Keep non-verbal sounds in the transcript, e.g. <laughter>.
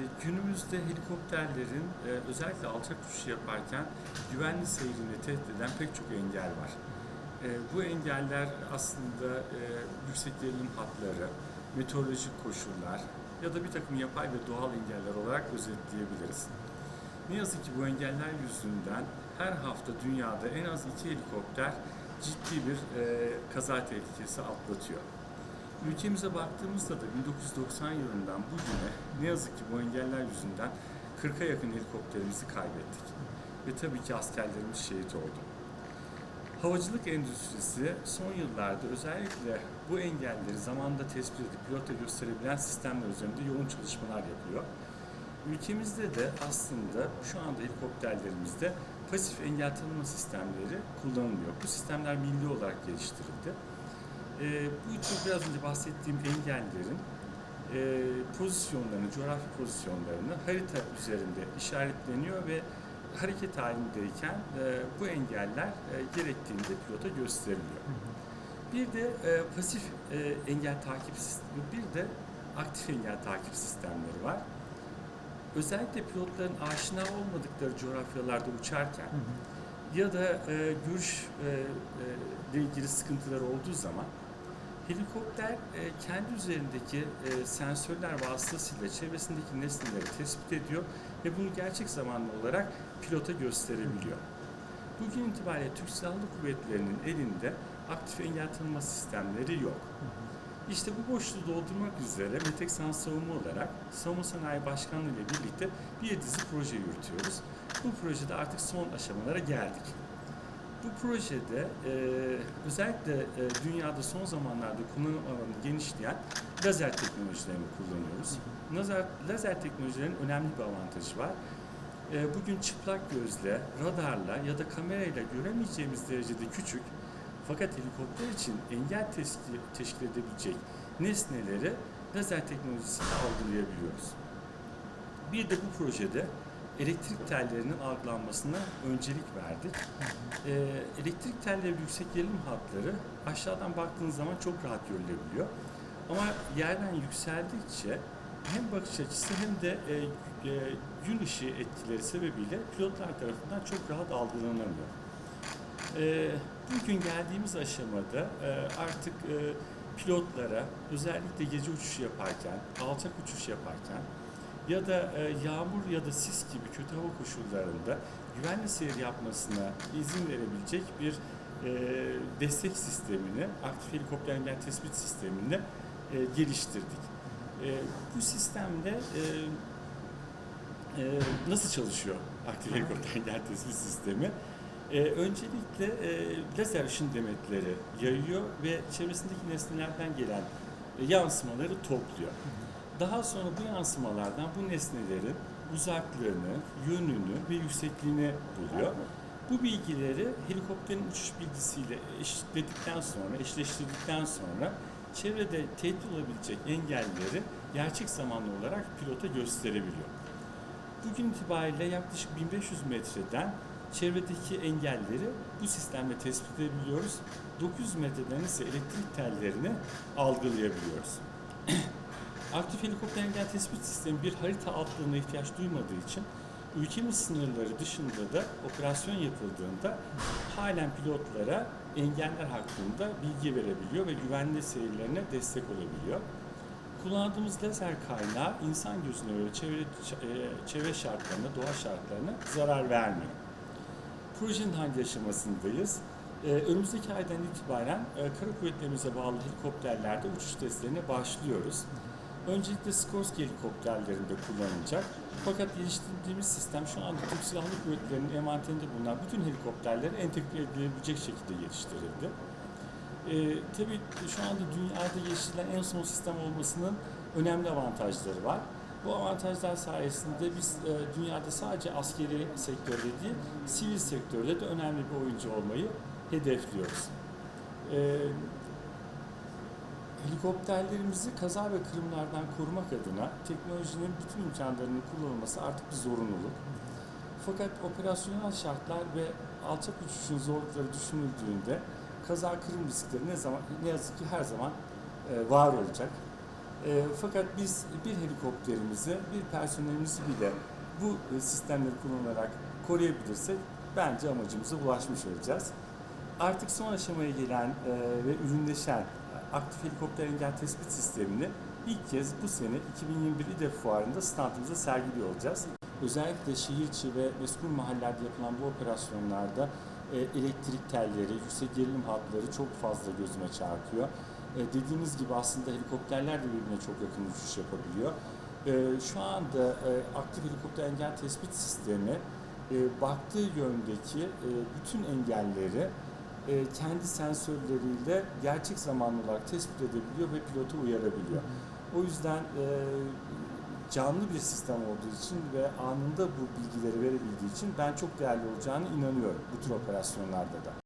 E, Günümüzde helikopterlerin e, özellikle alçak uçuş yaparken güvenli seyrini tehdit eden pek çok engel var. E, Bu engeller aslında e, yüksek gerilim hatları, meteorolojik koşullar ya da bir takım yapay ve doğal engeller olarak özetleyebiliriz. Ne yazık ki bu engeller yüzünden her hafta dünyada en az iki helikopter ciddi bir e, kaza tehlikesi atlatıyor. Ülkemize baktığımızda da 1990 yılından bugüne ne yazık ki bu engeller yüzünden 40'a yakın helikopterimizi kaybettik. Ve tabii ki askerlerimiz şehit oldu. Havacılık endüstrisi son yıllarda özellikle bu engelleri zamanında tespit edip pilota gösterebilen sistemler üzerinde yoğun çalışmalar yapıyor. Ülkemizde de aslında şu anda helikopterlerimizde pasif engel tanıma sistemleri kullanılıyor. Bu sistemler milli olarak geliştirildi. Ee, bu tür biraz önce bahsettiğim engellerin e, pozisyonlarını, coğrafi pozisyonlarını harita üzerinde işaretleniyor ve hareket halindeyken e, bu engeller e, gerektiğinde pilota gösteriliyor. Bir de e, pasif e, engel takip sistemi, bir de aktif engel takip sistemleri var. Özellikle pilotların aşina olmadıkları coğrafyalarda uçarken ya da e, görüş e, e, ilgili sıkıntılar olduğu zaman helikopter e, kendi üzerindeki e, sensörler vasıtasıyla çevresindeki nesneleri tespit ediyor ve bunu gerçek zamanlı olarak pilota gösterebiliyor. Bugün itibariyle Türk Silahlı Kuvvetleri'nin elinde aktif engel tanıma sistemleri yok. İşte bu boşluğu doldurmak üzere Meteksan Savunma olarak Savunma Sanayi Başkanlığı ile birlikte bir dizi proje yürütüyoruz. Bu projede artık son aşamalara geldik. Bu projede e, özellikle e, dünyada son zamanlarda kullanım alanı genişleyen lazer teknolojilerini kullanıyoruz. Lazer, lazer teknolojilerinin önemli bir avantajı var. E, bugün çıplak gözle, radarla ya da kamerayla göremeyeceğimiz derecede küçük fakat helikopter için engel teşkil, teşkil edebilecek nesneleri lazer teknolojisiyle algılayabiliyoruz. Bir de bu projede elektrik tellerinin algılanmasına öncelik verdik. Ee, elektrik telleri yüksek gerilim hatları aşağıdan baktığınız zaman çok rahat görülebiliyor. Ama yerden yükseldikçe hem bakış açısı hem de e, e, gün ışığı etkileri sebebiyle pilotlar tarafından çok rahat algılanamıyor. Ee, bugün geldiğimiz aşamada e, artık e, pilotlara özellikle gece uçuş yaparken, alçak uçuş yaparken ya da e, yağmur ya da sis gibi kötü hava koşullarında güvenli seyir yapmasına izin verebilecek bir e, destek sistemini, aktif helikopter tespit sistemini e, geliştirdik. E, bu sistemde e, e, nasıl çalışıyor aktif helikopter tespit sistemi? E, öncelikle e, lazer ışın demetleri yayıyor ve çevresindeki nesnelerden gelen e, yansımaları topluyor. Daha sonra bu yansımalardan bu nesnelerin uzaklığını, yönünü ve yüksekliğini buluyor. Bu bilgileri helikopterin uçuş bilgisiyle eşitledikten sonra, eşleştirdikten sonra çevrede tehdit olabilecek engelleri gerçek zamanlı olarak pilota gösterebiliyor. Bugün itibariyle yaklaşık 1500 metreden çevredeki engelleri bu sistemle tespit edebiliyoruz. 900 metreden ise elektrik tellerini algılayabiliyoruz. <clears throat> Aktif helikopter engel tespit sistemi bir harita altlığına ihtiyaç duymadığı için ülkemiz sınırları dışında da operasyon yapıldığında halen pilotlara engeller hakkında bilgi verebiliyor ve güvenli seyirlerine destek olabiliyor. Kullandığımız lazer kaynağı insan gözüne göre çevre, e, çevre şartlarına, doğa şartlarına zarar vermiyor. Projenin hangi aşamasındayız? Ee, önümüzdeki aydan itibaren e, kara kuvvetlerimize bağlı helikopterlerde uçuş testlerine başlıyoruz. Öncelikle Skorsky helikopterlerinde kullanılacak. Fakat geliştirdiğimiz sistem şu anda Türk Silahlı Kuvvetleri'nin envanterinde bulunan bütün helikopterleri entegre edilebilecek şekilde geliştirildi. Ee, tabii şu anda dünyada geliştirilen en son sistem olmasının önemli avantajları var. Bu avantajlar sayesinde biz e, dünyada sadece askeri sektörde değil, sivil sektörde de önemli bir oyuncu olmayı hedefliyoruz. Ee, helikopterlerimizi kaza ve kırımlardan korumak adına teknolojinin bütün imkanlarının kullanılması artık bir zorunluluk. Fakat operasyonel şartlar ve alçak uçuşun zorlukları düşünüldüğünde kaza kırım riskleri ne zaman ne yazık ki her zaman e, var olacak. E, fakat biz bir helikopterimizi, bir personelimizi bile bu e, sistemleri kullanarak koruyabilirsek bence amacımıza ulaşmış olacağız. Artık son aşamaya gelen e, ve ürünleşen aktif helikopter engel tespit sistemini ilk kez bu sene 2021 İDEF fuarında standımıza sergiliyor olacağız. Özellikle şehir içi ve meskun mahallelerde yapılan bu operasyonlarda e, elektrik telleri, yüksek gerilim hatları çok fazla gözüme çarpıyor. E, dediğiniz gibi aslında helikopterler de birbirine çok yakın uçuş yapabiliyor. E, şu anda aktif helikopter engel tespit sistemi baktığı yöndeki bütün engelleri e, kendi sensörleriyle gerçek zamanlı olarak tespit edebiliyor ve pilota uyarabiliyor. O yüzden e, canlı bir sistem olduğu için ve anında bu bilgileri verebildiği için ben çok değerli olacağını inanıyorum bu tür operasyonlarda da.